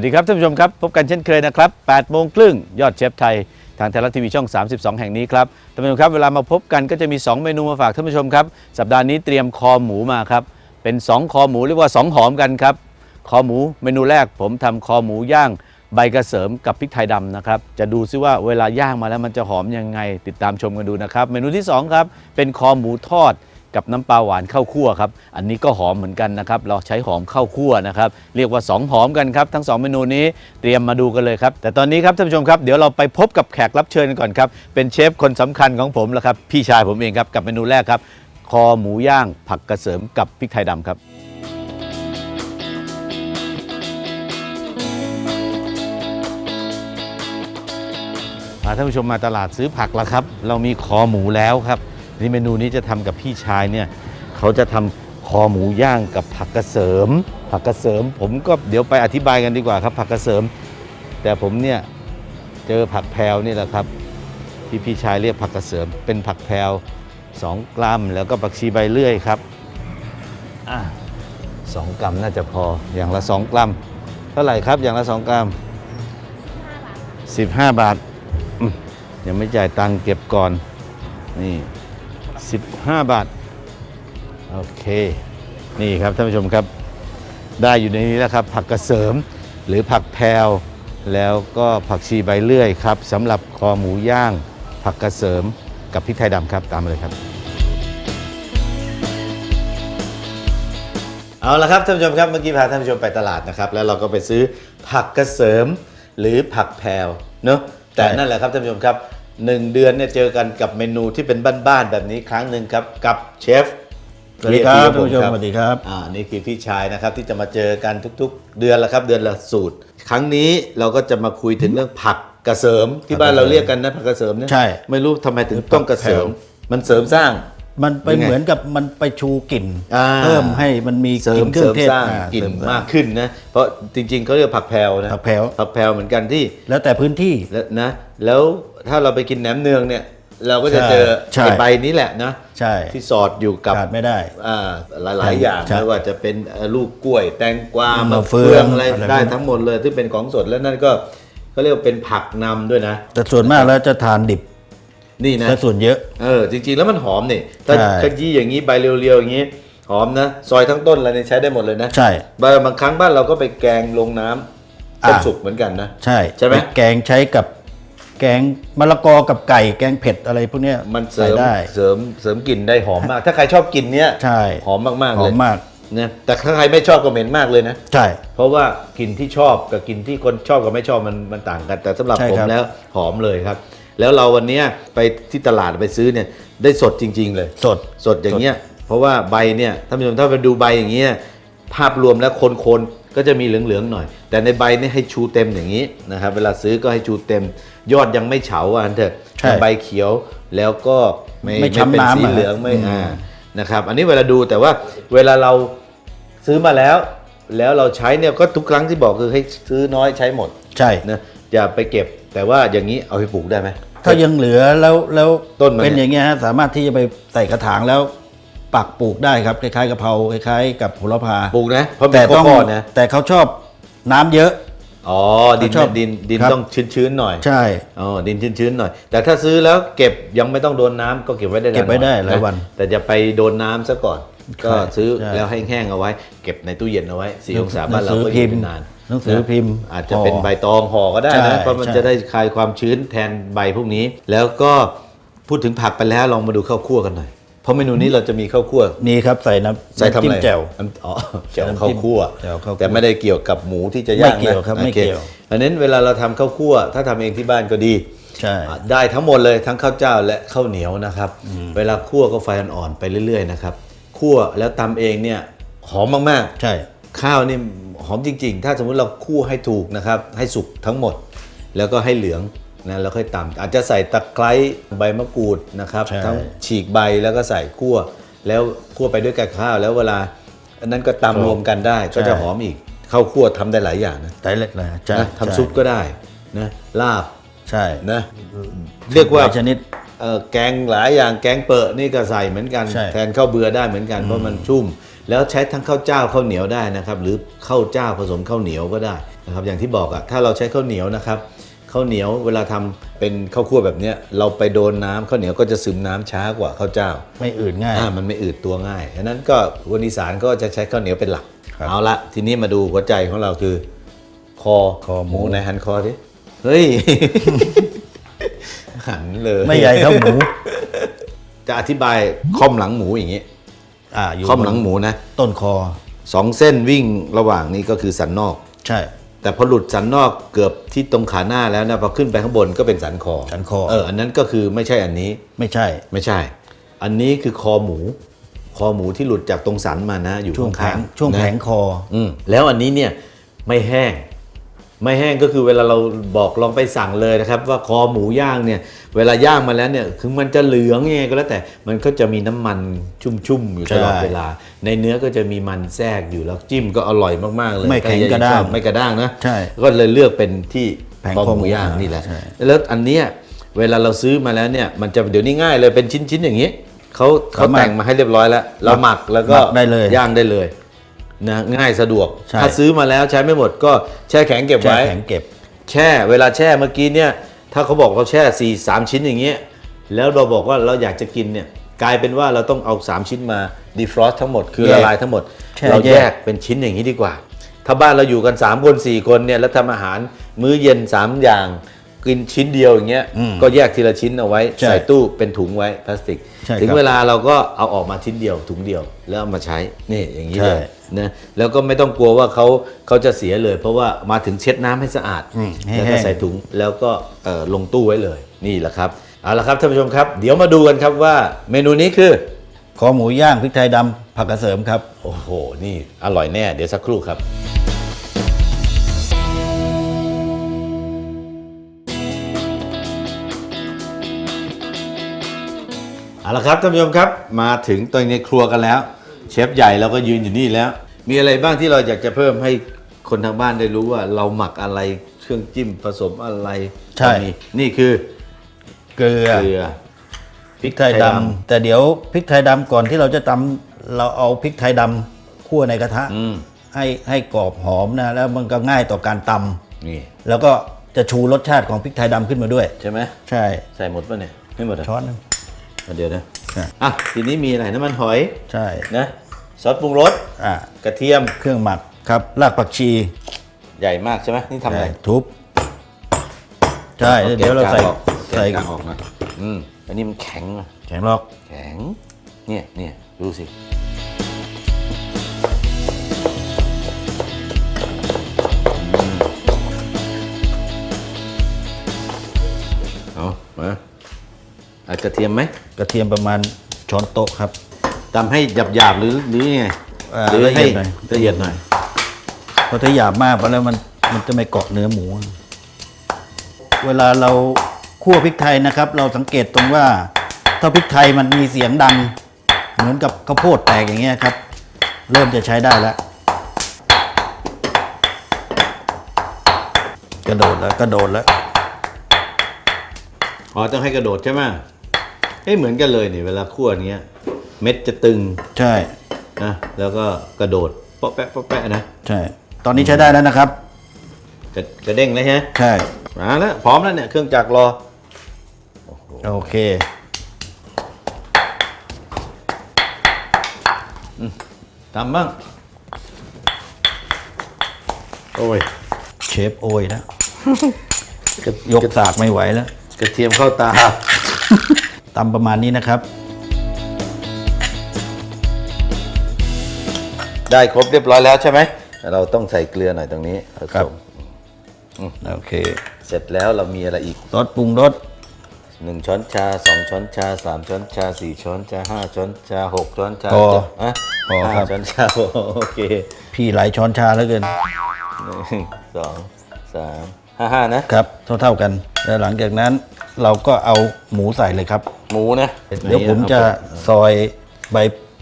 สวัสดีครับท่านผู้ชมครับ พบกันเช่นเคยนะครับ8โมงครึ่งยอดเชฟไทย ทางไทยรัฐทีวีช่อง 32 แห่งนี้ครับท่านผู้ชมครับเวลามาพบกันก็จะมี 2 เมนูมาฝากท่านผู้ชมครับ สัปดาห์นี้เตรียมคอหมูมาครับ เป็น 2 คอหมูเรียกว่า 2 หอมกันครับ คอหมูเมนูแรกผมทำคอหมูย่างใบกระเสริมกับพริกไทยดำนะครับ จะดูซิว่าเวลาย่างมาแล้วมันจะหอมยังไง ติดตามชมกันดูนะครับ เมนูที่สองครับ เป็นคอหมูทอด กับน้ำปลาหวานข้าวคั่วครับ อันนี้ก็หอมเหมือนกันนะครับ เราใช้หอมข้าวคั่วนะครับ เรียกว่า 2 หอมกันครับ ทั้ง 2 เมนูนี้เตรียมมาดูกันเลยครับ แต่ตอนนี้ครับท่านผู้ชมครับ เดี๋ยวเราไปพบกับแขกรับเชิญกันก่อนครับ เป็นเชฟคนสำคัญของผมแล้วครับ พี่ชายผมเองครับ กับเมนูแรกครับ คอหมูย่างผักกระเสริมกับพริกไทยดำครับพาท่านผู้ชมมาตลาดซื้อผักแล้วครับ เรามีคอหมูแล้วครับ นี่เมนูนี้จะทำกับพี่ชายเนี่ยเขาจะทำคอหมูย่างกับผักกระเสริม ผักกระเสริม ผมก็เดี๋ยวไปอธิบายกันดีกว่าครับ ผักกระเสริม แต่ผมเนี่ยเจอผักแพรวนี่แหละครับที่พี่ชายเรียกผักกระเสริม เป็นผักแพรวสองกรัม แล้วก็ผักชีใบเลื่อยครับอะสองกรัมน่าจะพออย่างละสองกรัม เท่าไหร่ครับอย่างละสองกรัมสิบห้าบาท ยังไม่จ่ายตังค์เก็บก่อนนี่ 15บาท โอเค นี่ครับท่านผู้ชมครับ ได้อยู่ในนี้แล้วครับ ผักกระเสริมหรือผักแพรวแล้วก็ผักชีใบเลื่อยครับสำหรับคอหมูย่าง ผักกระเสริมกับพริกไทยดำครับตามมาเลยครับ เอาละครับท่านผู้ชมครับเมื่อกี้พาท่านผู้ชมไปตลาดนะครับ แล้วเราก็ไปซื้อผักกระเสริมหรือผักแพรวเนอะแต่นั่นแหละครับท่านผู้ชมครับ หนึ่งเดือนเนี่ยเจอกันกับเมนูที่เป็นบ้านๆแบบนี้ครั้งหนึ่งครับ กับเชฟสวัสดีครับเยท่านผู้ชมสวัสดีครับอ่านี่คือพี่ชายนะครับที่จะมาเจอกันทุกๆ เดือนละครับ เดือนละสูตร ครั้งนี้เราก็จะมาคุยถึงเรื่องผักกระเสริมที่บ้านเราเรียกกันนะผักกระเสริมเนี่ยใช่ ไม่รู้ทำไมถึงต้องกระเสริม มันเสริมสร้าง มันไปยังไงเหมือนกับมันไปชูกลิ่นอ่าเพิ่มให้มันมีเสริกลิ่มนเครื่เสอริงมเทศสร้างอ่กลิ่นเสริมากขึ้นนะเพราะจริง ๆเขาเรียกผักแพรวนะผักแพรวผักแพรวเหมือนกันที่ แล้วแต่พื้นที่แล้วนะ แล้วถ้าเราไปกินแหนมเนืองเนี่ยเราก็จะใช่เจอใช่ไอ้ใบนี้แหละนะใช่ที่สอดอยู่กับขาดไม่ได้อ่าหลายๆอย่างใช่ไม่ว่าจะเป็นเอ่อลูกกล้วย แตงกวามมะมะเฟืเฟือองงอะไรอะไรได้พวกนี้ทั้งหมดเลยที่เป็นของสดแล้วนั่นก็เขาเรียกว่าเป็นผักนำด้วยนะ แต่ส่วนมากแล้วจะทานดิบ นี่นะซะส่วนเยอะ เออจริงๆแล้วมันหอมนี่ถ้าใช่ ขยี้อย่างนี้ใบเรียวๆอย่างนี้ หอมนะ ซอยทั้งต้นอะไรเนี่ยใช้ได้หมดเลยนะใช่ บางบางครั้งบ้านเราก็ไปแกงลงน้ำต้มอ่า สุกเหมือนกันนะ ใช่ใช่ไหมปแกงใช้กับแกงมะละกอกับไก่ แกงเผ็ดอะไรพวกเนี้ยมันเสริใส่มได้ เสริมเสริมกลิ่นได้หอมมาก ถ้าใครชอบกินเนี้ยใช่ หอมมากๆหเลอยมมาก นะแต่ถ้าใครไม่ชอบก็เหม็นมากเลยนะ ใช่ เพราะว่ากลิ่นที่ชอบกับกลิ่นที่คนชอบกับไม่ชอบมันมันต่างกัน แต่สำหรับใช่ผมครับ แล้วหอมเลยครับ แล้วเราวันเนี้ยไปที่ตลาดไปซื้อเนี่ยได้สดจริง ๆ เลย สดสดอย่างเงี้ยเพราะว่าใบเนี่ยท่านผู้ชมถ้าไปดูใบอย่างเงี้ยภาพรวมแล้วโคนๆก็จะมีเหลืองๆหน่อย แต่ในใบเนี่ยให้ชูเต็มอย่างนี้นะครับเวลาซื้อก็ให้ชูเต็ม ยอดยังไม่เฉาอะอันเถอะใช่ใบเขียวแล้วก็ไม่ไม่ไม่ช้ำเป็นน้ำสีอะเหลืองไม่อืมอ่านะครับอันนี้เวลาดูแต่ว่าเวลาเราซื้อมาแล้ว แล้วเราใช้เนี่ยก็ทุกครั้งที่บอกคือให้ซื้อน้อยใช้หมดใช่นะอย่าไปเก็บแต่ว่าอย่างนี้เอาไปปลูกได้ไหม ถ้ายังเหลือแล้วแล้วต้นมันเป็นเนี่ยอย่างเงี้ยฮะสามารถที่จะไปใส่กระถางแล้วปักปลูกได้ครับคล้ายๆกะเพราคล้ายๆ กับโหระพาปลูกนะเพราะมีแต่ข้ต้องอๆนะ แต่เขาชอบน้ำเยอะ อ๋อ ดินชอบดินดินครับ ต้องชื้นๆหน่อยใช่ อ๋อดินชื้นๆหน่อย แต่ถ้าซื้อแล้วเก็บยังไม่ต้องโดนน้ำก็เก็บไว้ได้นานเก็บไว้ได้หลายะวันแต่จะไปโดนน้ำซะก่อนใช่ก็ซื้อใช่แล้วให้แห้งเอาไว้ เก็บในตู้เย็นเอาไว้สี่องศาบ้านเราก็หนังสือพิอยู่มพ์ได้นาน หนังสือพิมพ์นะอาจจะเป็นห่อใบตองห่อก็ได้ใช่นะเพราะมันใช่จะได้คลายความชื้นแทนใบพวกนี้ แล้วก็พูดถึงผักไปแล้วลองมาดูข้าวคั่วกันหน่อยเพราะเมนูนี้เราจะมีข้าวคั่วนี่ครับใส่น้ำใส่ทำน้ำจิ้อะไรมแจ่วน้ำอ๋อแจ่วน้ำจิ้มข้าวคั่วแจ่วข้าวคั่วแต่ไม่ได้เกี่ยวกับหมูที่จะย่างนะไม่เกี่ยวครับไม่โอเกี่ยวอันนั้นเวลาเราทำข้าวคั่ว ถ้าทำเองที่บ้านก็ดีใช่อะได้ทั้งหมดเลยทั้งข้าวเจ้าและข้าวเหนียวนะครับ เวลาคั่วก็ไฟอ่อนๆไปเรื่อยๆนะครับคั่วแล้วตำเองเนี่ยหอมมากใช่ๆ ข้าวนี่หอมจริง ๆ ถ้าสมมุติเราคั่วให้ถูกนะครับ ให้สุกทั้งหมด แล้วก็ให้เหลืองนะแล้วค่อยตำอาจจะใส่ตะไคร้ใบมะกรูดนะครับ ใช่ ทั้งฉีกใบแล้วก็ใส่คั่ว แล้วคั่วไปด้วยกับข้าว แล้วเวลา อันนั้นก็ตำรวมกันได้ ก็จะหอมอีกข้าวคั่วทำได้หลายอย่างนะไดเล็กเลยใช่นะทำซุปก็ได้นะลาบใช่นะเรียกว่า หลชนิด เอ่อแกงหลายอย่างแกงเปิดนี่ก็ใส่เหมือนกัน ใช่แทนข้าวเบื่อได้เหมือนกันเพราะมันชุ่ม แล้วใช้ทั้งข้าวเจ้าข้าวเหนียวได้นะครับ หรือข้าวเจ้าผสมข้าวเหนียวก็ได้นะครับ อย่างที่บอกอะถ้าเราใช้ข้าวเหนียวนะครับข้าวเหนียวเวลาทำเป็นข้าวคั่วแบบเนี้ยเราไปโดนน้ำข้าวเหนียวก็จะซึมน้ำช้ากว่าข้าวเจ้า ไม่อื่นง่ายอ่ามันไม่อืดตัวง่ายฉะนั้นก็คนอีสานก็จะใช้ข้าวเหนียวเป็นหลักครับเอาละทีนี้มาดูหัวใจของเราคือ คอคอหมูในหันคอดิเฮ้ยหันเลย ไม่ใหญ่เท่าหมู จะอธิบายค่อมหลังหมูอย่างนี้ อ่าอยู่ค่อมหลังหมูนะต้นคอสองเส้นวิ่งระหว่างนี้ก็คือสันนอก ใช่ แต่พอหลุดสันนอกเกือบที่ตรงขาหน้าแล้วนะพอขึ้นไปข้างบนก็เป็นสันคอสันคอ เอออันนั้นก็คือไม่ใช่อันนี้ไม่ใช่ ไม่ใช่ อันนี้คือคอหมู คอหมูที่หลุดจากตรงสันมานะ อยู่ช่วงแผข้างงๆช่วงนะแผงคอ อืมแล้วอันนี้เนี่ยไม่แห้ง ไม่แห้งก็คือเวลาเราบอกลองไปสั่งเลยนะครับ ว่าคอหมูย่างเนี่ยเวลาย่างมาแล้วเนี่ยถึงมันจะเหลืองยังไงก็แล้วแต่มันก็จะมีน้ำมันชุ่มๆอยู่ตลอดใช่เวลา ในเนื้อก็จะมีมันแทรกอยู่แล้วจิ้มก็อร่อยมากๆเลยไม่แข็งถ้กระด้างชอบไม่กระด้างนะใช่ก็เลยเลือกเป็นที่แผงคอคอหหมูมูย่างนี่แหละใช่แล้วอันเนี้ยเวลาเราซื้อมาแล้วเนี่ยมันจะเดี๋ยวนี้ง่ายเลยเป็นชิ้นๆอย่างนี้เขาเขาแต่งมาให้เรียบร้อยแล้ว เราหมักแล้วก็หมักได้เลยย่างได้เลย นะง่ายสะดวก ใช่ ถ้าซื้อมาแล้วใช้ไม่หมดก็แช่แข็งเก็บแช่ไว้ แข็งเก็บ แช่เวลาแช่เมื่อกี้เนี่ย ถ้าเขาบอกเขาแช่สี่สามชิ้นอย่างเงี้ยแล้วเราบอกว่าเราอยากจะกินเนี่ยกลายเป็นว่าเราต้องเอา 3 ชิ้นมาดีฟรอสทั้งหมดคือแยกละลายทั้งหมด แช่เราแยแยกก เป็นชิ้นอย่างนี้ดีกว่า ถ้าบ้านเราอยู่กัน 3 คน 4 คนเนี่ยแล้วทำอาหารมื้อเย็น 3 อย่าง กินชิ้นเดียวอย่างเงี้ยอืมก็แยกทีละชิ้นเอาไว้ใช่ใส่ตู้เป็นถุงไว้พลาสติกใช่ถึงครับเวลาเราก็เอาออกมาชิ้นเดียวถุงเดียวแล้วเอามาใช้นี่อย่างนี้ใช่เลยนะแล้วก็ไม่ต้องกลัวว่าเขาเขาจะเสียเลย เพราะว่ามาถึงเช็ดน้ำให้สะอาดอืมให้แล้วก็แห้งใส่ถุงแล้วก็เอ่อลงตู้ไว้เลยนี่แหละครับเอาละครับท่านผู้ชมครับ เดี๋ยวมาดูกันครับว่าเมนูนี้คือคอหมูย่างพริกไทยดำผักกระเสริมครับ โอ้โห นี่อร่อยแน่ เดี๋ยวสักครู่ครับ เอาละครับท่านผู้ชมครับมาถึงตรงในครัวกันแล้ว เชฟใหญ่เราก็ยืนอยู่นี่แล้ว มีอะไรบ้างที่เราอยากจะเพิ่มให้คนทางบ้านได้รู้ว่าเราหมักอะไรเครื่องจิ้มผสมอะไรใช่ มีนี่คือเกลือเกลือ พริกไทยดำแต่เดี๋ยวพริกไทยดำก่อนที่เราจะตำเราเอาพริกไทยดำคั่วในกระทะอืม ให้ให้กรอบหอมนะ แล้วมันก็ง่ายต่อการตำนี่แล้วก็จะชูรสชาติของพริกไทยดำขึ้นมาด้วย ใช่ไหมใช่ ใส่หมดป่ะเนี่ยไม่หมดอะช้อนหนึง อะเดี๋ยวนะใช่ อะทีนี้มีอะไรน้ำมันหอยใช่นะซอสปรุงรสอะกระเทียมเครื่องหมักครับรากผักชีใหญ่มากใช่ไหมนี่ทำอะไร ใช่ทุบใช่อาเดี๋ยวเราใส่แกะกลางออกใส่แกะกลางออกนะอืมอันนี้มันแข็งอะแข็งลอกแข็ง เนี่ยเนี่ยดูสิอืมเอามาเอา กระเทียมไหมกระเทียมประมาณช้อนโต๊ะครับตำให้หยาบๆหรือหรือยังไงอ่าหรือละเอีให้ยดหน่อยละเอียดหน่อยเพราะถ้าหยาบมากไปแล้วมันมันจะไม่เกาะเนื้อหมู เวลาเราคั่วพริกไทยนะครับ เราสังเกตตรงว่า ถ้าพริกไทยมันมีเสียงดัง เหมือนกับข้าวโพดแตกอย่างเงี้ยครับ เริ่มจะใช้ได้แล้วกระโดดแล้วกระโดดแล้วอ๋อต้องให้กระโดดใช่ไหม เอ้ยเหมือนกันเลยนี่เวลาคั่วอย่างเงี้ย เม็ดจะตึงใช่ นะแล้วก็กระโดดเปาะแปะเปาะแปะนะใช่ ตอนนี้ใช้ได้แล้วนะครับ กระกระเด้งเลยฮะใช่ มาแล้วพร้อมแล้วเนี่ยเครื่องจักรรอโอเค ทำบ้างโอ้ยเชฟโอยแล้วยกสากไม่ไหวแล้ว กระเทียมเข้าตา ตำประมาณนี้นะครับ ได้ครบเรียบร้อยแล้วใช่ไหม เราต้องใส่เกลือหน่อยตรงนี้ผครัสบ มโอเคเสร็จแล้วเรามีอะไรอีก รสปรุงรสหนึ่งช้อนชาสองช้อนชาสามช้อนชาสี่ช้อนชาห้าช้อนชาหกช้อนชาพอเจ็ดอะพอครับห้าช้อนชาโอเคพี่หลายช้อนชาแล้วเกินหนึ่งสองสามห้าห้านะครับ เท่าๆกัน แล้วหลังจากนั้น เราก็เอาหมูใส่เลยครับ หมูนะเดี๋ยวผมจะซอยใบ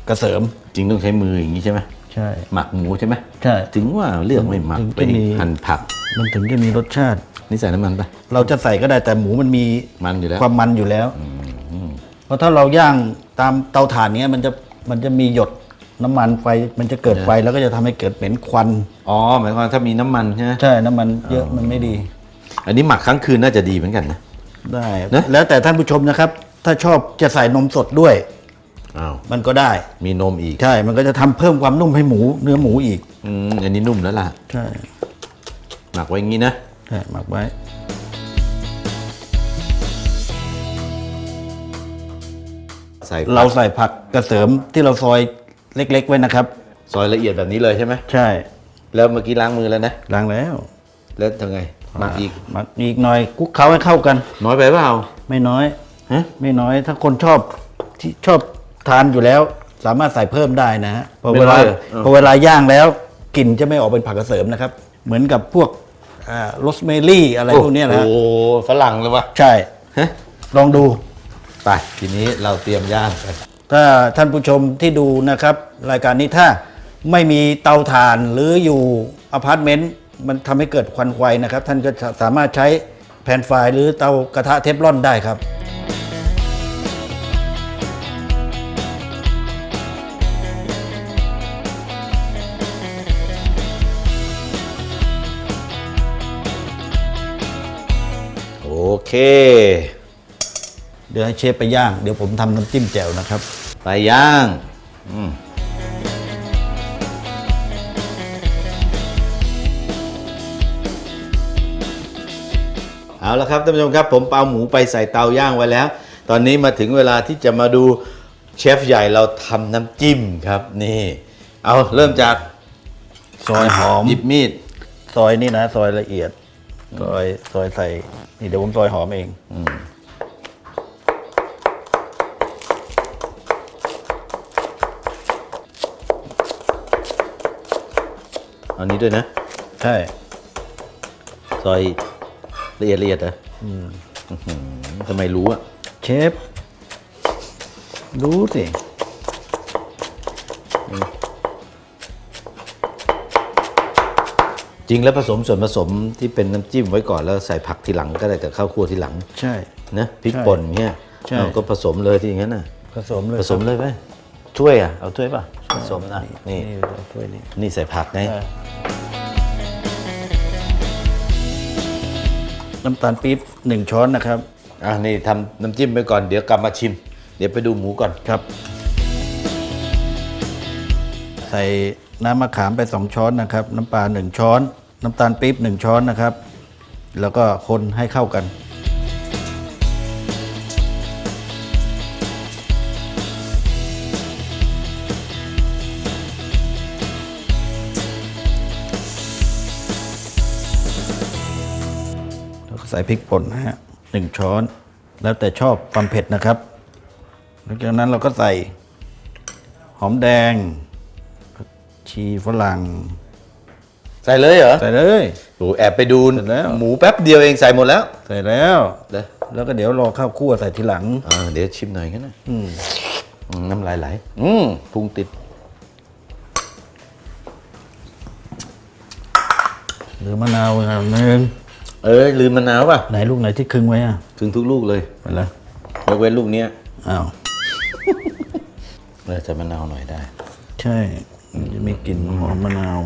กระเสริม จริงต้องใช้มืออย่างนี้ใช่ไหมใช่ หมักหมูใช่ไหมใช่ ถึงว่าเลือกไม่หมักถึงไปจะมีหั่นผัก มันถึงจะมีรสชาติ นี่ใส่น้ำมันปะเราจะใส่ก็ได้แต่หมูมันมีมันอยู่แล้วความมันอยู่แล้ว เพราะถ้าเราย่างตามเตาถ่านเนี้ยมันจะมันจะมีหยดน้ำมันไฟมันจะเกิดไฟแล้วก็จะทำให้เกิดเหม็นควัน อ๋อหมายความว่าถ้ามีน้ำมันใช่ไหมใช่ น้ำมันเยอะมันไม่ดี อันนี้หมักครั้งคืนน่าจะดีเหมือนกันนะ ได้ นะ แล้วแต่ท่านผู้ชมนะครับ ถ้าชอบจะใส่นมสดด้วย อ้าวมันก็ได้ มีนมอีกใช่ มันก็จะทำเพิ่มความนุ่มให้หมูเนื้อหมูอีก อืมอันนี้นุ่มแล้วล่ะ ใช่หมักไว้อย่างนี้นะ ใช่หมักไว้ ใส่เราใส่ผักกระเสริมที่เราซอยเล็ก ๆ ไว้นะครับ ซอยละเอียดแบบนี้เลยใช่ไหม ใช่ แล้วเมื่อกี้ล้างมือแล้วนะ ล้างแล้ว แล้วทำไง หมักอีกหมักอีกหน่อยคลุกเคล้าให้เข้ากัน น้อยไปเปล่าไม่น้อยฮะไม่น้อยถ้าคนชอบที่ชอบทานอยู่แล้ว สามารถใส่เพิ่มได้นะฮะพอเวลาพอเวลาย่างแล้วกลิ่นจะไม่ออกเป็นผักกระเสริมนะครับ เหมือนกับพวกโรสเมลี่อะไรพวกเนี้ยนะฮะโอ้โหฝรั่งเลยวะใช่ฮะลองดูไปทีนี้เราเตรียมย่างกันถ้าท่านผู้ชมที่ดูนะครับ รายการนี้ถ้าไม่มีเตาถ่านหรืออยู่อพาร์ตเมนต์ มันทำให้เกิดควันไฟนะครับ ท่านก็สามารถใช้แผ่นไฟหรือเตากระทะเทฟลอนได้ครับโอเค เดี๋ยวให้เชฟไปย่าง เดี๋ยวผมทำน้ำจิ้มแจ่วนะครับ ไปย่าง อืม เอาละครับท่านผู้ชมครับ ผมเอาหมูไปใส่เตาย่างไว้แล้ว ตอนนี้มาถึงเวลาที่จะมาดูเชฟใหญ่เราทำน้ำจิ้มครับนี่เอาเริ่มจากซอยหอมหยิบมีดซอยนี่นะ ซอยละเอียด ซอยซอยใส่นี่เดี๋ยวผมซอยหอมเองเอานี้ด้วยนะ ใช่ ซอย ละเอียดละเอียดเหรออืมทำไมรู้อะเชฟ รู้สิจริงแล้วผสมส่วนผสมที่เป็นน้ำจิ้มไว้ก่อนแล้วใส่ผักทีหลังก็ได้กับข้าวคั่วทีหลัง ใช่ นะพริกใช่ป่นเงี้ยใช่ เราก็ผสมเลยที่อย่างนั้นน่ะ ผสมเลยผสมเลยไหมช่วยอะ เอาถ้วยป่ะ ผสมนะ นี่นี่ถ้วยนี้ นี่ใส่ผักไง ใช่ น้ำตาลปี๊บหนึ่งช้อนนะครับอะนี่ทำน้ำจิ้มไปก่อนเดี๋ยวกลับมาชิม เดี๋ยวไปดูหมูก่อนครับ ใส่น้ำมะขามไปสองช้อนนะครับ น้ำปลาหนึ่งช้อน น้ำตาลปี๊บหนึ่งช้อนนะครับ แล้วก็คนให้เข้ากัน ใส่พริกป่นนะฮะหนึ่งช้อน แล้วแต่ชอบความเผ็ดนะครับหลังจากนั้นเราก็ใส่หอมแดง ชีฝรั่ง ใส่เลยเหรอใส่เลย โอ้แอบไปดูเสร็จแล้ว หมูแป๊บเดียวเองใส่หมดแล้วใส่แล้ว เดี๋ยวแล้วก็เดี๋ยวรอข้าวคั่วใส่ทีหลัง อ่าเดี๋ยวชิมหน่อยกันนะอืมอืมน้ำลายไหล อืมพุงติด หรือมะนาวอย่างหนึง เอ้ยลืมมะนาวป่ะไหนลูกไหนที่คึงไว้อะถึงทุกลูกเลยไปแล้วยกเว้นลูกเนี้ยอ้าวเออใส่มะนาวหน่อยได้ ใช่มันจะมีกลิ่นหอมมะนาว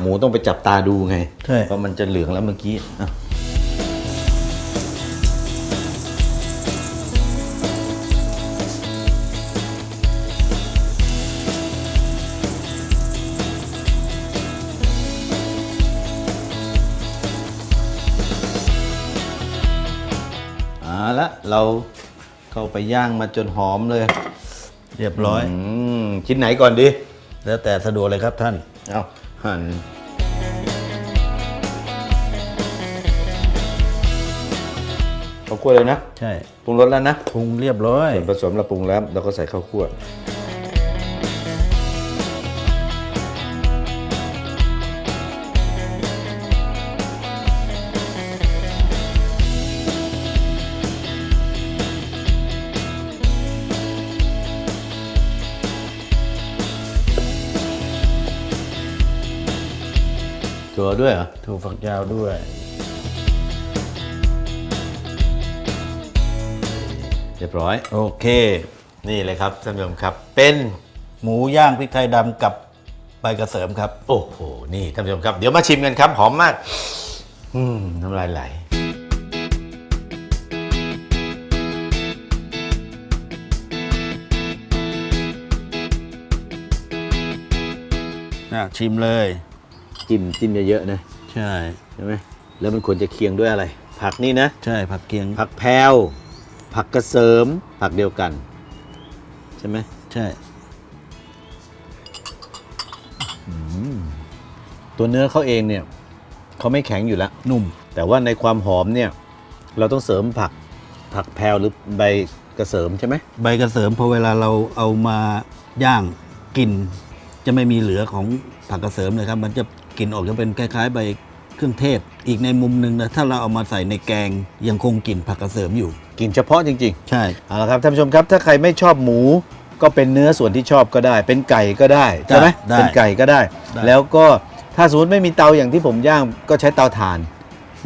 หมูต้องไปจับตาดูไงใช่เพราะมันจะเหลืองแล้วเมื่อกี้อะ ละเราเข้าไปย่างมาจนหอมเลยเรียบร้อย อืมชิ้นไหนก่อนดี แล้วแต่สะดวกเลยครับท่าน เอาหั่นข้าวคั่วเลยนะใช่ปรุงรสแล้วนะปรุงเรียบร้อย ส่วนผสมเราปรุงแล้วเราก็ใส่ข้าวคั่ว ถั่วด้วยเหรอถั่วฝักยาวด้วย เรียบร้อย โอเค นี่เลยครับท่านผู้ชมครับ เป็นหมูย่างพริกไทยดำกับใบกระเสริมครับ โอ้โห นี่ท่านผู้ชมครับ เดี๋ยวมาชิมกันครับ หอมมาก อืมน้ำลายไหลชิมเลย จิ้มจิ้มเยอะๆนะใช่ใช่ไหมแล้วมันควรจะเคียงด้วยอะไร ผักนี่นะ ใช่ผักเคียง ผักแพรวผักกระเสริม ผักเดียวกัน ใช่ไหมใช่ตัวเนื้อเขาเองเนี่ยเขาไม่แข็งอยู่แล้ว นุ่ม แต่ว่าในความหอมเนี่ย เราต้องเสริมผักผักแพรวหรือใบกระเสริมใช่ไหมใบกระเสริมพอเวลาเราเอามาย่างกลิ่นจะไม่มีเหลือของผักกระเสริมเลยครับ มันจะ กลิ่นออกจะเป็นคล้ายๆใบเครื่องเทศ อีกในมุมหนึ่งนะถ้าเราเอามาใส่ในแกงยังคงกลิ่นผักกระเสริมอยู่กินเฉพาะจริงใช่ๆเอาละครับท่านผู้ชมครับ ถ้าใครไม่ชอบหมูก็เป็นเนื้อส่วนที่ชอบก็ได้ เป็นไก่ก็ได้ใช่ไหมได้เป็นไก่ก็ได้ ได้ แล้วก็ถ้าสมมติไม่มีเตาอย่างที่ผมย่างก็ใช้เตาถ่าน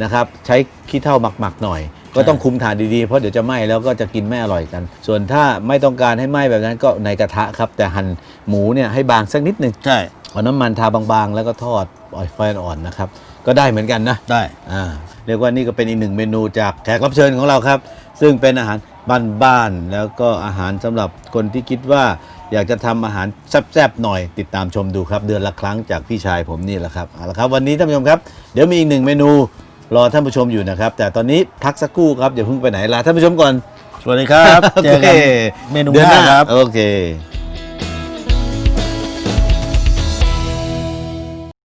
นะครับใช้ขี้เถ้าหมักๆหน่อย ก็ต้องคุมถ่านดีๆเพราะเดี๋ยวจะไหม้แล้วก็จะกินไม่อร่อยกัน ส่วนถ้าไม่ต้องการให้ไหม้แบบนั้นก็ในกระทะครับแต่หั่นหมูเนี่ยให้บางสักนิดหนึ่งใช่ เอาน้ำมันทาบางๆ แล้วก็ทอดปล่อยไฟอ่อนๆนะครับ ก็ได้เหมือนกันนะได้อ่าเรียกว่านี่ก็เป็นอีกหนึ่งเมนูจากแขกรับเชิญของเราครับ ซึ่งเป็นอาหารบ้านๆแล้วก็อาหารสำหรับคนที่คิดว่า อยากจะทำอาหารแซ่บๆหน่อยติดตามชมดูครับ เดือนละครั้งจากพี่ชายผมนี่แหละครับเอาละครับ วันนี้ท่านผู้ชมครับ เดี๋ยวมีอีกหนึ่งเมนูรอท่านผู้ชมอยู่นะครับ แต่ตอนนี้พักสักครู่ครับอย่าเพิ่งไปไหนลาท่านผู้ชมก่อน สวัสดีครับ เจอกันเมนูดืหน้าครับ โอเคค